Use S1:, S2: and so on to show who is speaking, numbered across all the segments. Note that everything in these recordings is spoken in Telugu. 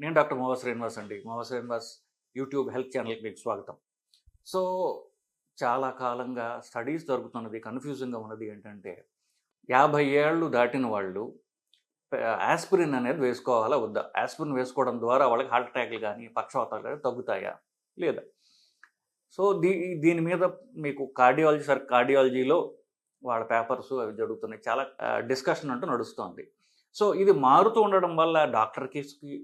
S1: నేను డాక్టర్ మోవా శ్రీనివాస్ అండి. మోవా శ్రీనివాస్ యూట్యూబ్ హెల్త్ ఛానల్కి మీకు స్వాగతం. సో చాలా కాలంగా స్టడీస్ జరుగుతున్నది కన్ఫ్యూజింగ్గా ఉన్నది ఏంటంటే యాభై ఏళ్ళు దాటిన వాళ్ళు ఆస్పిరిన్ అనేది వేసుకోవాలా వద్దా? ఆస్పిరిన్ వేసుకోవడం ద్వారా వాళ్ళకి హార్ట్ అటాక్లు కానీ పక్షవాతాలు కానీ తగ్గుతాయా? లేదా? సో దీ దీని మీద మీకు కార్డియాలజీ సార్ కార్డియాలజీలో వాళ్ళ పేపర్స్ అవి జరుగుతున్నాయి. చాలా డిస్కషన్ అంటూ నడుస్తోంది. సో ఇది మారుతూ ఉండడం వల్ల డాక్టర్కి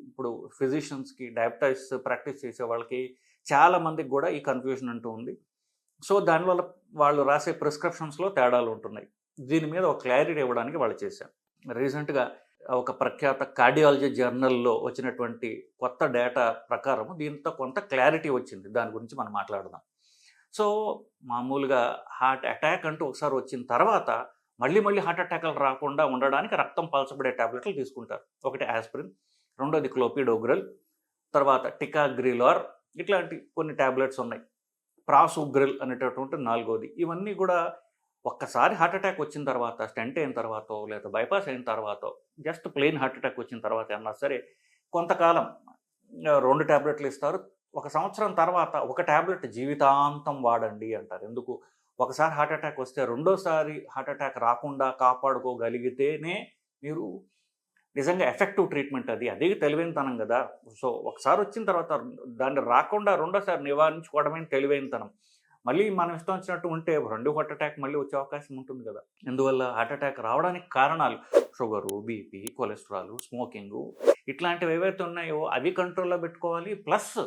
S1: ఇప్పుడు ఫిజిషియన్స్కి డయాబెటైస్ ప్రాక్టీస్ చేసే వాళ్ళకి చాలా మందికి కూడా ఈ కన్ఫ్యూజన్ అంటూ ఉంది. సో దానివల్ల వాళ్ళు రాసే ప్రిస్క్రిప్షన్స్లో తేడాలు ఉంటున్నాయి. దీని మీద ఒక క్లారిటీ ఇవ్వడానికి వాళ్ళు చేశారు. రీసెంట్గా ఒక ప్రఖ్యాత కార్డియాలజీ జర్నల్లో వచ్చినటువంటి కొత్త డేటా ప్రకారం దీంతో కొంత క్లారిటీ వచ్చింది. దాని గురించి మనం మాట్లాడదాం. సో మామూలుగా హార్ట్ అటాక్ అంటూ ఒకసారి వచ్చిన తర్వాత మళ్ళీ మళ్ళీ హార్ట్ అటాక్లు రాకుండా ఉండడానికి రక్తం పలచబడే ట్యాబ్లెట్లు తీసుకుంటారు. ఒకటి ఆస్పిరిన్ రెండోది క్లోపిడోగ్రల్ తర్వాత టికాగ్రిలార్ ఇట్లాంటి కొన్ని టాబ్లెట్స్ ఉన్నాయి. ప్రాసుగ్రిల్ అనేటటువంటి నాలుగోది. ఇవన్నీ కూడా ఒక్కసారి హార్ట్ అటాక్ వచ్చిన తర్వాత స్టెంట్ అయిన తర్వాత లేదా బైపాస్ అయిన తర్వాత జస్ట్ ప్లెయిన్ హార్ట్ అటాక్ వచ్చిన తర్వాత అన్నా సరే కొంతకాలం రెండు టాబ్లెట్లు ఇస్తారు. ఒక సంవత్సరం తర్వాత ఒక టాబ్లెట్ జీవితాంతం వాడండి అంటారు. ఎందుకు? ఒకసారి హార్ట్ అటాక్ వస్తే రెండోసారి హార్ట్ అటాక్ రాకుండా కాపాడుకోగలిగితేనే మీరు నిజంగా ఎఫెక్టివ్ ట్రీట్మెంట్ అది. అదే తెలివైనతనం కదా. సో ఒకసారి వచ్చిన తర్వాత దాన్ని రాకుండా రెండోసారి నివారించుకోవడమే తెలివైనతనం. మళ్ళీ మనం ఇష్టం వచ్చినట్టు ఉంటే రెండు హార్ట్ అటాక్ మళ్ళీ వచ్చే అవకాశం ఉంటుంది కదా. అందువల్ల హార్ట్ అటాక్ రావడానికి కారణాలు షుగరు బీపీ కొలెస్ట్రాల్ స్మోకింగ్ ఇట్లాంటివి ఏవైతే ఉన్నాయో అవి కంట్రోల్లో పెట్టుకోవాలి. ప్లస్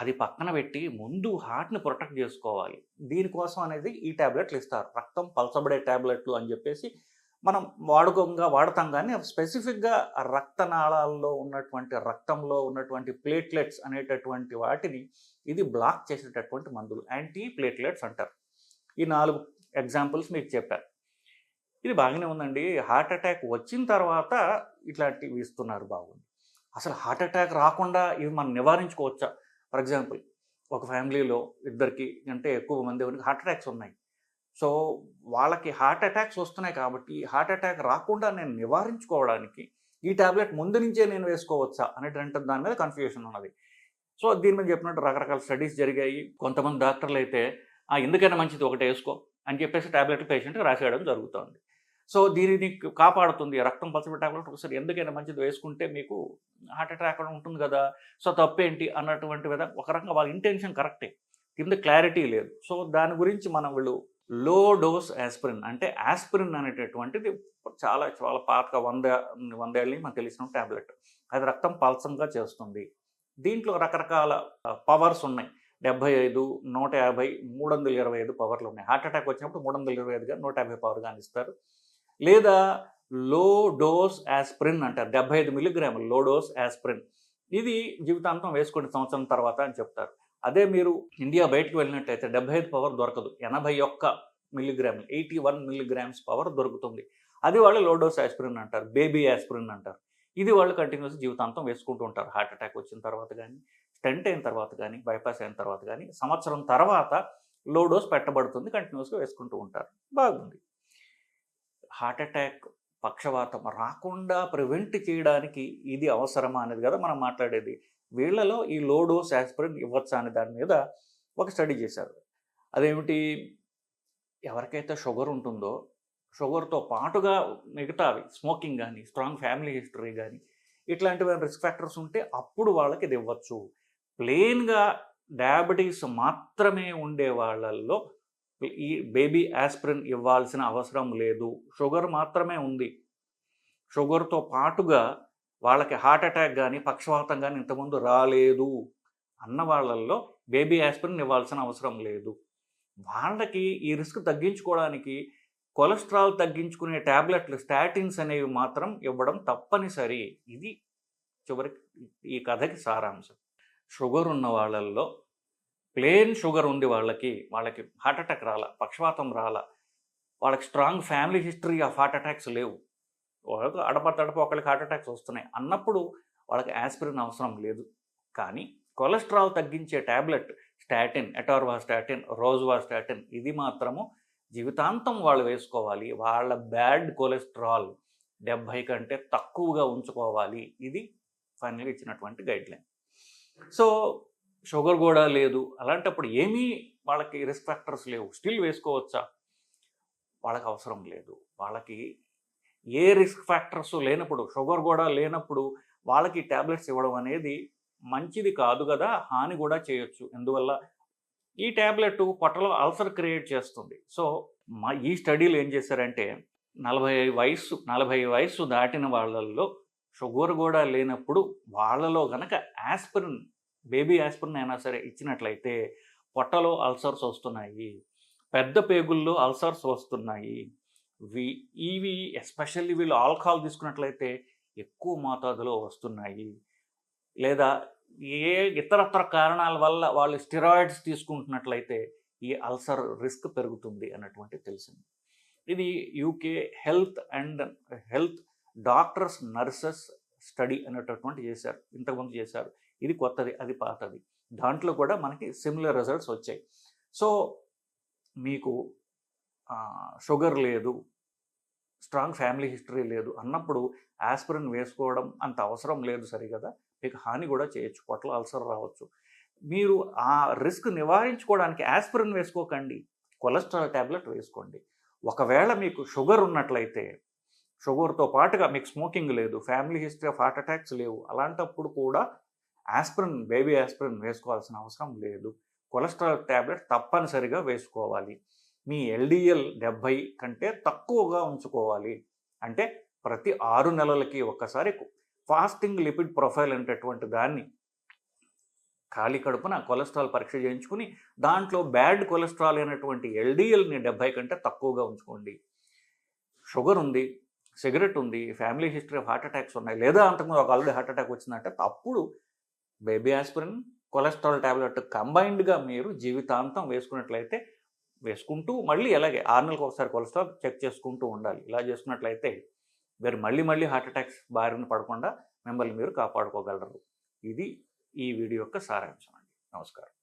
S1: అది పక్కన పెట్టి ముందు హార్ట్ని ప్రొటెక్ట్ చేసుకోవాలి. దీనికోసం అనేది ఈ ట్యాబ్లెట్లు ఇస్తారు. రక్తం పలచబడే ట్యాబ్లెట్లు అని చెప్పేసి మనం వాడుకోగా వాడతాం కానీ స్పెసిఫిక్గా రక్తనాళాల్లో ఉన్నటువంటి రక్తంలో ఉన్నటువంటి ప్లేట్లెట్స్ అనేటటువంటి వాటిని ఇది బ్లాక్ చేసేటటువంటి మందులు. యాంటీ ప్లేట్లెట్స్ అంటారు. ఈ నాలుగు ఎగ్జాంపుల్స్ మీకు చెప్పారు ఇది బాగానే ఉందండి. హార్ట్ అటాక్ వచ్చిన తర్వాత ఇట్లాంటివి ఇస్తున్నారు బాగుంది అసలు హార్ట్ అటాక్ రాకుండా ఇవి మనం నివారించుకోవచ్చా? ఫర్ ఎగ్జాంపుల్ ఒక ఫ్యామిలీలో ఇద్దరికి అంటే ఎక్కువ మంది ఎవరికి హార్ట్ అటాక్స్ ఉన్నాయి. సో వాళ్ళకి హార్ట్ అటాక్స్ వస్తున్నాయి కాబట్టి హార్ట్ అటాక్ రాకుండా నేను నివారించుకోవడానికి ఈ టాబ్లెట్ ముందు నుంచే నేను వేసుకోవచ్చా అనేటువంటి దాని మీద కన్ఫ్యూషన్ ఉన్నది. సో దీని మీద చెప్పినట్టు రకరకాల స్టడీస్ జరిగాయి. కొంతమంది డాక్టర్లు అయితే ఎందుకైనా మంచిది ఒకటి వేసుకో అని చెప్పేసి ట్యాబ్లెట్లు పేషెంట్కి రాసేయడం జరుగుతుంది. సో దీనిని కాపాడుతుంది. రక్తం పలచబడి ఒకసారి ఎందుకైనా మంచిది వేసుకుంటే మీకు హార్ట్ అటాక్ ఉంటుంది కదా సో తప్పేంటి అన్నటువంటి విధంగా ఒక రకంగా వాళ్ళ ఇంటెన్షన్ కరెక్టే. కింద క్లారిటీ లేదు. సో దాని గురించి మనం వీళ్ళు లో డోస్ ఆస్పిరిన్ అంటే ఆస్పిరిన్ అనేటటువంటిది చాలా చాలా పాతగా వంద వందేళ్ళని మనకు తెలిసిన టాబ్లెట్. అది రక్తం పల్సంగా చేస్తుంది. దీంట్లో రకరకాల పవర్స్ ఉన్నాయి. డెబ్బై ఐదు నూట యాభై మూడు వందల ఇరవై ఐదు పవర్లు ఉన్నాయి. హార్ట్ అటాక్ వచ్చినప్పుడు మూడు వందల ఇరవై ఐదుగా నూట యాభై పవర్ కానీ ఇస్తారు లేదా లో డోస్ యాస్ప్రిన్ అంటారు. డెబ్బై ఐదు మిల్లీగ్రాములు లో డోస్ యాస్ప్రిన్ ఇది జీవితాంతం వేసుకునే సంవత్సరం తర్వాత అని చెప్తారు. అదే మీరు ఇండియా బయటకు వెళ్ళినట్టయితే డెబ్బై ఐదు పవర్ దొరకదు. ఎనభై ఒక్క మిల్లీగ్రాములు ఎయిటీ వన్ మిల్లీగ్రామ్స్ పవర్ దొరుకుతుంది. అది వాళ్ళు లో డోస్ యాస్ప్రిన్ అంటారు. బేబీ యాస్ప్రిన్ అంటారు. ఇది వాళ్ళు కంటిన్యూస్ జీవితాంతం వేసుకుంటూ ఉంటారు. హార్ట్ అటాక్ వచ్చిన తర్వాత కానీ స్టెంట్ అయిన తర్వాత కానీ బైపాస్ అయిన తర్వాత కానీ సంవత్సరం తర్వాత లో డోస్ పెట్టబడుతుంది. కంటిన్యూస్గా వేసుకుంటూ ఉంటారు. బాగుంది. హార్ట్ అటాక్ పక్షవాతం రాకుండా ప్రివెంట్ చేయడానికి ఇది అవసరమా అనేది కదా మనం మాట్లాడేది. వీళ్ళలో ఈ లోడో డోస్ ఇవ్వచ్చా అనే దాని మీద ఒక స్టడీ చేశారు. అదేమిటి? ఎవరికైతే షుగర్ ఉంటుందో షుగర్తో పాటుగా మిగతావి స్మోకింగ్ కానీ స్ట్రాంగ్ ఫ్యామిలీ హిస్టరీ కానీ ఇట్లాంటివి రిస్క్ ఫ్యాక్టర్స్ ఉంటే అప్పుడు వాళ్ళకి ఇది ఇవ్వచ్చు. ప్లెయిన్గా డయాబెటీస్ మాత్రమే ఉండే వాళ్ళల్లో ఈ బేబీ ఆస్పిరిన్ ఇవ్వాల్సిన అవసరం లేదు. షుగర్ మాత్రమే ఉంది. షుగర్తో పాటుగా వాళ్ళకి హార్ట్ అటాక్ కానీ పక్షవాతం కానీ ఇంతకుముందు రాలేదు అన్న వాళ్ళల్లో బేబీ ఆస్పిరిన్ ఇవ్వాల్సిన అవసరం లేదు. వాళ్ళకి ఈ రిస్క్ తగ్గించుకోవడానికి కొలెస్ట్రాల్ తగ్గించుకునే ట్యాబ్లెట్లు స్టాటిన్స్ అనేవి మాత్రం ఇవ్వడం తప్పనిసరి. ఇది చివరికి ఈ కథకి సారాంశం. షుగర్ ఉన్న వాళ్ళల్లో ప్లేన్ షుగర్ ఉండి వాళ్ళకి వాళ్ళకి హార్ట్ అటాక్ రాల పక్షవాతం రాల. వాళ్ళకి strong family history of heart attacks లేవు. వాళ్ళకు అడప తడప ఒకరికి హార్ట్ అటాక్స్ వస్తున్నాయి. అన్నప్పుడు వాళ్ళకి ఆస్పిరిన్ అవసరం లేదు. కానీ కొలెస్ట్రాల్ తగ్గించే tablet statin atorvastatin rosuvastatin ఇది మాత్రము జీవితాంతం వాళ్ళు వేసుకోవాలి. వాళ్ళ బ్యాడ్ కొలెస్ట్రాల్ డెబ్భై కంటే తక్కువగా ఉంచుకోవాలి. ఇది ఫైనల్గా ఇచ్చినటువంటి గైడ్ లైన్ సో షుగర్ కూడా లేదు. అలాంటప్పుడు ఏమీ వాళ్ళకి రిస్క్ ఫ్యాక్టర్స్ లేవు. స్టిల్ వేసుకోవచ్చా? వాళ్ళకి అవసరం లేదు. వాళ్ళకి ఏ రిస్క్ ఫ్యాక్టర్స్ లేనప్పుడు షుగర్ కూడా లేనప్పుడు వాళ్ళకి ట్యాబ్లెట్స్ ఇవ్వడం అనేది మంచిది కాదు కదా హాని కూడా చేయొచ్చు. ఎందువల్ల? ఈ ట్యాబ్లెట్ పొట్టలో అల్సర్ క్రియేట్ చేస్తుంది. సో మా ఈ స్టడీలు ఏం చేశారంటే నలభై వయస్సు నలభై వయస్సు దాటిన వాళ్ళల్లో షుగర్ కూడా లేనప్పుడు వాళ్ళలో గనక యాస్పిరిన్ బేబీ ఆస్పిరిన్ అయినా సరే ఇచ్చినట్లయితే పొట్టలో అల్సర్స్ వస్తున్నాయి పెద్ద పేగుల్లో అల్సర్స్ వస్తున్నాయి. వి ఇవి ఎస్పెషల్లీ వీళ్ళు ఆల్కహాల్ తీసుకున్నట్లయితే ఎక్కువ మోతాదులో వస్తున్నాయి. లేదా ఏ ఇతరత్ర కారణాల వల్ల వాళ్ళు స్టిరాయిడ్స్ తీసుకుంటున్నట్లయితే ఈ అల్సర్ రిస్క్ పెరుగుతుంది అన్నటువంటి తెలిసింది. ఇది UK health and health doctors nurses study అనేటటువంటి చేశారు. ఇంతకుముందు చేశారు. ఇది కొత్తది అది పాతది. దాంట్లో కూడా మనకి సిమిలర్ రిజల్ట్స్ వచ్చాయి. సో మీకు షుగర్ లేదు స్ట్రాంగ్ ఫ్యామిలీ హిస్టరీ లేదు అన్నప్పుడు ఆస్పిరిన్ వేసుకోవడం అంత అవసరం లేదు సరిగదా? మీకు హాని కూడా చేయొచ్చు పొట్ల అల్సర్ రావచ్చు. మీరు ఆ రిస్క్ నివారించుకోవడానికి ఆస్పిరిన్ వేసుకోకండి కొలెస్ట్రాల్ ట్యాబ్లెట్ వేసుకోండి. ఒకవేళ మీకు షుగర్ ఉన్నట్లయితే షుగర్తో పాటుగా మీకు స్మోకింగ్ లేదు family history of heart attacks లేవు అలాంటప్పుడు కూడా ఆస్పిరిన్ బేబీ ఆస్పిరిన్ వేసుకోవాల్సిన అవసరం లేదు. కొలెస్ట్రాల్ ట్యాబ్లెట్ తప్పనిసరిగా వేసుకోవాలి. మీ ఎల్డిఎల్ డెబ్బై కంటే తక్కువగా ఉంచుకోవాలి. అంటే ప్రతి ఆరు నెలలకి ఒక్కసారి ఫాస్టింగ్ లిపిడ్ ప్రొఫైల్ అనేటటువంటి దాన్ని ఖాళీ కడుపున కొలెస్ట్రాల్ పరీక్ష చేయించుకుని దాంట్లో బ్యాడ్ కొలెస్ట్రాల్ అయినటువంటి ఎల్డిఎల్ని డెబ్బై కంటే తక్కువగా ఉంచుకోండి. షుగర్ ఉంది సిగరెట్ ఉంది family history of heart attacks ఉన్నాయి లేదా అంతకుముందు ఒక ఆల్రెడీ హార్ట్ అటాక్ వచ్చిందంటే అప్పుడు బేబీ ఆస్పిరిన్ కొలెస్ట్రాల్ ట్యాబ్లెట్ కంబైన్డ్గా మీరు జీవితాంతం వేసుకున్నట్లయితే వేసుకుంటూ మళ్ళీ అలాగే ఆరు నెలలకు ఒకసారి కొలెస్ట్రాల్ చెక్ చేసుకుంటూ ఉండాలి. ఇలా చేసుకున్నట్లయితే మీరు మళ్ళీ మళ్ళీ హార్ట్ అటాక్స్ బారిన పడకుండా మిమ్మల్ని మీరు కాపాడుకోగలరు. ఇది ఈ వీడియో యొక్క సారాంశం అండి. నమస్కారం.